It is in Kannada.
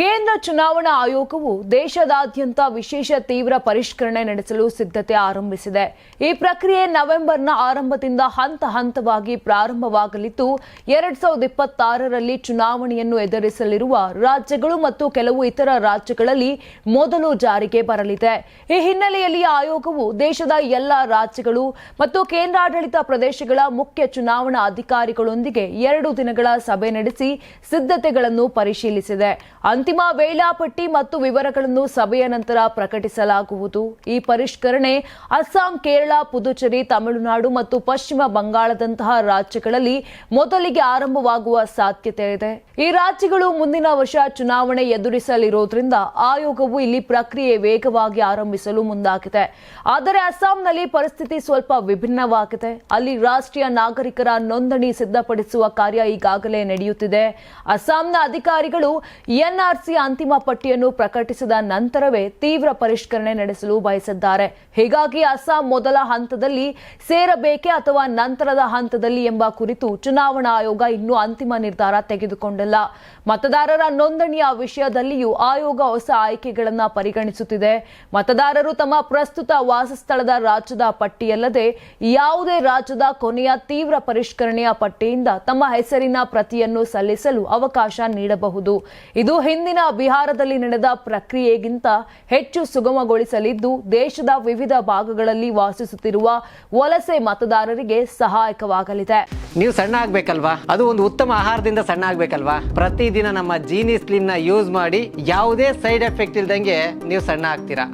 ಕೇಂದ್ರ ಚುನಾವಣಾ ಆಯೋಗವು ದೇಶದಾದ್ಯಂತ ವಿಶೇಷ ತೀವ್ರ ಪರಿಷ್ಕರಣೆ ನಡೆಸಲು ಸಿದ್ಧತೆ ಆರಂಭಿಸಿದೆ. ಈ ಪ್ರಕ್ರಿಯೆ ನವೆಂಬರ್ನ ಆರಂಭದಿಂದ ಹಂತ ಹಂತವಾಗಿ ಪ್ರಾರಂಭವಾಗಲಿದ್ದು, ಎರಡ್ ಸಾವಿರದ ಇಪ್ಪತ್ತಾರರಲ್ಲಿ ಚುನಾವಣೆಯನ್ನು ಎದುರಿಸಲಿರುವ ರಾಜ್ಯಗಳು ಮತ್ತು ಕೆಲವು ಇತರ ರಾಜ್ಯಗಳಲ್ಲಿ ಮೊದಲು ಜಾರಿಗೆ ಬರಲಿದೆ. ಈ ಹಿನ್ನೆಲೆಯಲ್ಲಿ ಆಯೋಗವು ದೇಶದ ಎಲ್ಲ ರಾಜ್ಯಗಳು ಮತ್ತು ಕೇಂದ್ರಾಡಳಿತ ಪ್ರದೇಶಗಳ ಮುಖ್ಯ ಚುನಾವಣಾ ಅಧಿಕಾರಿಗಳೊಂದಿಗೆ ಎರಡು ದಿನಗಳ ಸಭೆ ನಡೆಸಿ ಸಿದ್ಧತೆಗಳನ್ನು ಪರಿಶೀಲಿಸಿದೆ. ಅಂತಿಮ ವೇಳಾಪಟ್ಟಿ ಮತ್ತು ವಿವರಗಳನ್ನು ಸಭೆಯ ನಂತರ ಪ್ರಕಟಿಸಲಾಗುವುದು. ಈ ಪರಿಷ್ಕರಣೆ ಅಸ್ಸಾಂ, ಕೇರಳ, ಪುದುಚೇರಿ, ತಮಿಳುನಾಡು ಮತ್ತು ಪಶ್ಚಿಮ ಬಂಗಾಳದಂತಹ ರಾಜ್ಯಗಳಲ್ಲಿ ಮೊದಲಿಗೆ ಆರಂಭವಾಗುವ ಸಾಧ್ಯತೆ ಇದೆ. ಈ ರಾಜ್ಯಗಳು ಮುಂದಿನ ವರ್ಷ ಚುನಾವಣೆ ಎದುರಿಸಲಿರೋದ್ರಿಂದ ಆಯೋಗವು ಇಲ್ಲಿ ಪ್ರಕ್ರಿಯೆ ವೇಗವಾಗಿ ಆರಂಭಿಸಲು ಮುಂದಾಗಿದೆ. ಆದರೆ ಅಸ್ಸಾಂನಲ್ಲಿ ಪರಿಸ್ಥಿತಿ ಸ್ವಲ್ಪ ವಿಭಿನ್ನವಾಗಿದೆ. ಅಲ್ಲಿ ರಾಷ್ಟ್ರೀಯ ನಾಗರಿಕರ ನೋಂದಣಿ ಸಿದ್ಧಪಡಿಸುವ ಕಾರ್ಯ ಈಗಾಗಲೇ ನಡೆಯುತ್ತಿದೆ. ಅಸ್ಸಾಂನ ಅಧಿಕಾರಿಗಳು ಎನ್ಆರ್ಸಿ ಅಂತಿಮ ಪಟ್ಟಿಯನ್ನು ಪ್ರಕಟಿಸಿದ ನಂತರವೇ ತೀವ್ರ ಪರಿಷ್ಕರಣೆ ನಡೆಸಲು ಬಯಸಿದ್ದಾರೆ. ಹೀಗಾಗಿ ಅಸ್ಸಾಂ ಮೊದಲ ಹಂತದಲ್ಲಿ ಸೇರಬೇಕೆ ಅಥವಾ ನಂತರದ ಹಂತದಲ್ಲಿ ಎಂಬ ಕುರಿತು ಚುನಾವಣಾ ಆಯೋಗ ಇನ್ನೂ ಅಂತಿಮ ನಿರ್ಧಾರ ತೆಗೆದುಕೊಂಡಿಲ್ಲ. ಮತದಾರರ ನೋಂದಣಿಯ ವಿಷಯದಲ್ಲಿಯೂ ಆಯೋಗ ಹೊಸ ಆಯ್ಕೆಗಳನ್ನು ಪರಿಗಣಿಸುತ್ತಿದೆ. ಮತದಾರರು ತಮ್ಮ ಪ್ರಸ್ತುತ ವಾಸಸ್ಥಳದ ರಾಜ್ಯದ ಪಟ್ಟಿಯಲ್ಲದೆ ಯಾವುದೇ ರಾಜ್ಯದ ಕೊನೆಯ ತೀವ್ರ ಪರಿಷ್ಕರಣೆಯ ಪಟ್ಟಿಯಿಂದ ತಮ್ಮ ಹೆಸರಿನ ಪ್ರತಿಯನ್ನು ಸಲ್ಲಿಸಲು ಅವಕಾಶ ನೀಡಬಹುದು. ಇದು ಹಿಂದಿನ ಬಿಹಾರದಲ್ಲಿ ನಡೆದ ಪ್ರಕ್ರಿಯೆಗಿಂತ ಹೆಚ್ಚು ಸುಗಮಗೊಳಿಸಲಿದ್ದು, ದೇಶದ ವಿವಿಧ ಭಾಗಗಳಲ್ಲಿ ವಾಸಿಸುತ್ತಿರುವ ವಲಸೆ ಮತದಾರರಿಗೆ ಸಹಾಯಕವಾಗಲಿದೆ. ನೀವು ಸಣ್ಣ ಆಗ್ಬೇಕಲ್ವಾ? ಅದು ಒಂದು ಉತ್ತಮ ಆಹಾರದಿಂದ ಸಣ್ಣ ಆಗ್ಬೇಕಲ್ವಾ? ಪ್ರತಿದಿನ ನಮ್ಮ ಜೀನಿ ಸ್ಲಿಮ್ನ ಯೂಸ್ ಮಾಡಿ ಯಾವುದೇ ಸೈಡ್ ಎಫೆಕ್ಟ್ ಇಲ್ದಂಗೆ ನೀವು ಸಣ್ಣ ಆಗ್ತೀರಾ?